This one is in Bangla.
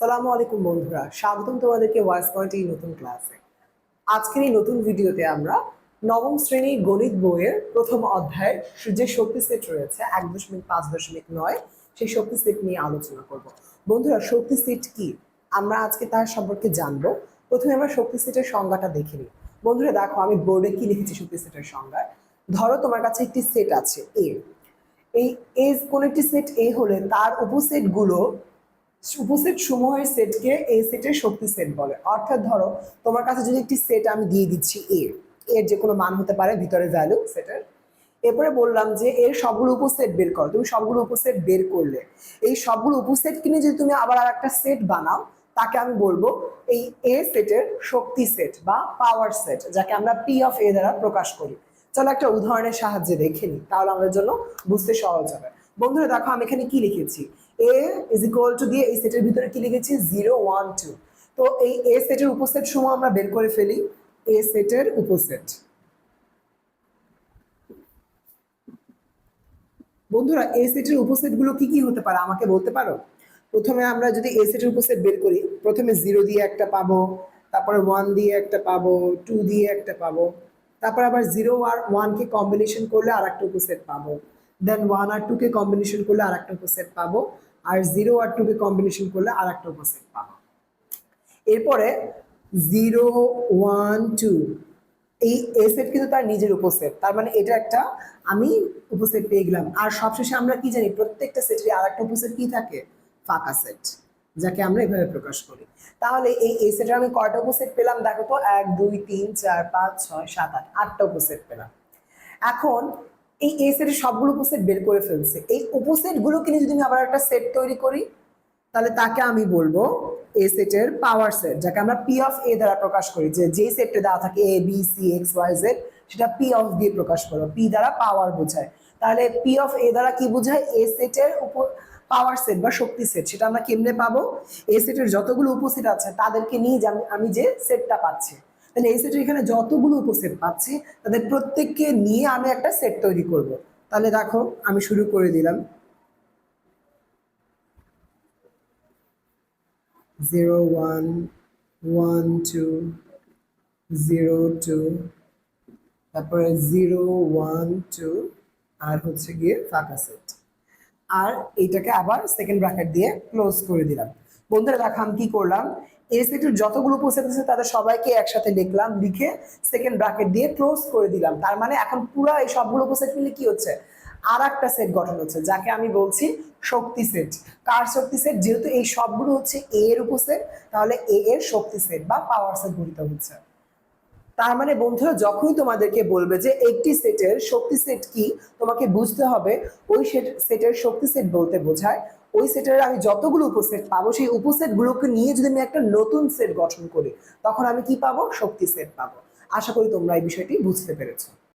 সালামু আলাইকুম বন্ধুরা, স্বাগতম তোমাদেরকে ভয়েস পয়েন্ট এই নতুন ক্লাসে আজকের এই নতুন ভিডিওতে আমরা নবম শ্রেণির গণিত বইয়ের প্রথম অধ্যায়ের যে শক্তি সেট রয়েছে, এক দশমিক পাঁচ দশমিক নয়, সেই শক্তি সেট নিয়ে আলোচনা করব। বন্ধুরা শক্তি সেট কি? আমরা আজকে তার সম্পর্কে জানব। প্রথমে আমরা শক্তি সেটের সংজ্ঞাটা দেখে নিই। বন্ধুরা, দেখো, আমি বোর্ডে কি লিখেছি শক্তি সেটের সংজ্ঞা ধরো, তোমার কাছে একটি সেট আছে এ এই এ কোন একটি সেট এ হলে তার উপসেটগুলো উপসেট সমূহের সেটকে এই সেটের শক্তি সেট বলে। অর্থাৎ ধরো, তোমার কাছে যদি একটি সেট আমি দিয়ে দিচ্ছি এ এর যে কোনো মান হতে পারে, ভিতরে ভ্যালু সেটের এরপরে বললাম যে এর সবগুলো উপসেট বের করো। তুমি সবগুলো উপসেট বের করলে। এই সবগুলো উপসেট কিনে যদি তুমি আবার আর একটা সেট বানাও, তাকে আমি বলব এই এ সেটের শক্তি সেট বা পাওয়ার সেট যাকে আমরা পি অফ এ দ্বারা প্রকাশ করি। চলো একটা উদাহরণের সাহায্যে দেখে নিই, তাহলে আমাদের জন্য বুঝতে সহজ হবে। বন্ধুরা, দেখো আমি এখানে কি লিখেছি? এ ইজ ইকুয়াল টু দিয়ে এই সেটের ভিতরে কি লিখেছি? জিরো ওয়ান টু তো এই এ সেটের উপসেট সমূহ আমরা বের করে ফেলি। এ সেটের উপসেট। বন্ধুরা এ সেটের উপসেটগুলো কি কি হতে পারে? আমাকে বলতে পারো? প্রথমে আমরা যদি এ সেটের উপসেট বের করি, প্রথমে জিরো দিয়ে একটা পাবো, তারপরে ওয়ান দিয়ে একটা পাবো টু দিয়ে একটা পাবো, তারপর আবার জিরো আর ওয়ানকে কম্বিনেশন করলে আর একটা উপসেট পাবো। দেন ওয়ান আর টুকে কম্বিনেশন করলে আর একটা উপসেট পাবো। আর জিরো আর টুকে কম্বিনেশন করলে আর একটা উপসেট পাবো। এরপরে জিরো ওয়ান টু এই এ সেট কিন্তু তার নিজের উপসেট তার মানে এটা একটা আমি উপসেট পেয়ে গেলাম। আর সবশেষে আমরা কি জানি, প্রত্যেকটা সেটের আর একটা উপসেট কি থাকে? ফাঁকা সেট যাকে আমরা এভাবে প্রকাশ করি। তাহলে এই এ সেটের আমি কয়টা উপসেট পেলাম? দেখো তো, এক, দুই, তিন, চার, পাঁচ, ছয়, সাত, আট, আটটা উপসেট পেলাম। এখন এই এ সেটের সবগুলো উপসেট বের করে ফেলছে। এই উপসেট গুলোকে নিয়ে যদি আমি আবার একটা সেট তৈরি করি, তাহলে তাকে আমি বলব এ সেটের পাওয়ার সেট যাকে আমরা পি অফ এ দ্বারা প্রকাশ করি। যে যে সেটটা দেওয়া থাকে A B C X Y Z সেটা পি অফ দিয়ে প্রকাশ করো। পি দ্বারা পাওয়ার বোঝায়। তাহলে পি অফ এ দ্বারা কি বোঝায়? এ সেটের উপর পাওয়ার সেট বা শক্তি সেট সেটা আমরা কেমনে পাবো? এ সেটের যতগুলো উপসেট আছে, তাদেরকে নিয়ে আমি যে সেটটা পাচ্ছি। তাহলে এই সেটের এখানে যতগুলো উপসেট পাচ্ছি, তাদের প্রত্যেককে নিয়ে আমি একটা সেট তৈরি করব। তাহলে দেখো, আমি শুরু করে দিলাম। Zero one one, two, zero, two, তারপরে জিরো, ওয়ান, টু, আর হচ্ছে গিয়ে ফাঁকা সেট আর এইটাকে আবার সেকেন্ড ব্র্যাকেট দিয়ে ক্লোজ করে দিলাম। বন্ধুরা, দেখো আমি কি করলাম? সেটের যতগুলো প্রসেস আছে, তাদের সবাইকে একসাথে লিখলাম লিখে সেকেন্ড ব্র্যাকেট দিয়ে ক্লোজ করে দিলাম। তার মানে এখন পুরো এই সবগুলো প্রসেস মিলে কি হচ্ছে? আর একটা সেট গঠন হচ্ছে, যাকে আমি বলছি শক্তি সেট কার শক্তি সেট যেহেতু এই সবগুলো হচ্ছে এ এর উপসেট তাহলে এ এর শক্তি সেট বা পাওয়ার সেট গঠিত হচ্ছে। তার মানে বন্ধুরা, যখনই তোমাদেরকে বলবে যে একটি সেটের শক্তি সেট কি, তোমাকে বুঝতে হবে ওই সেট- সেটের শক্তি সেট বলতে বোঝায়। ওই সেটের আমি যতগুলো উপসেট পাবো, সেই উপসেট গুলোকে নিয়ে যদি আমি একটা নতুন সেট গঠন করি, তখন আমি কি পাবো? শক্তি সেট পাবো। আশা করি তোমরা এই বিষয়টি বুঝতে পেরেছ।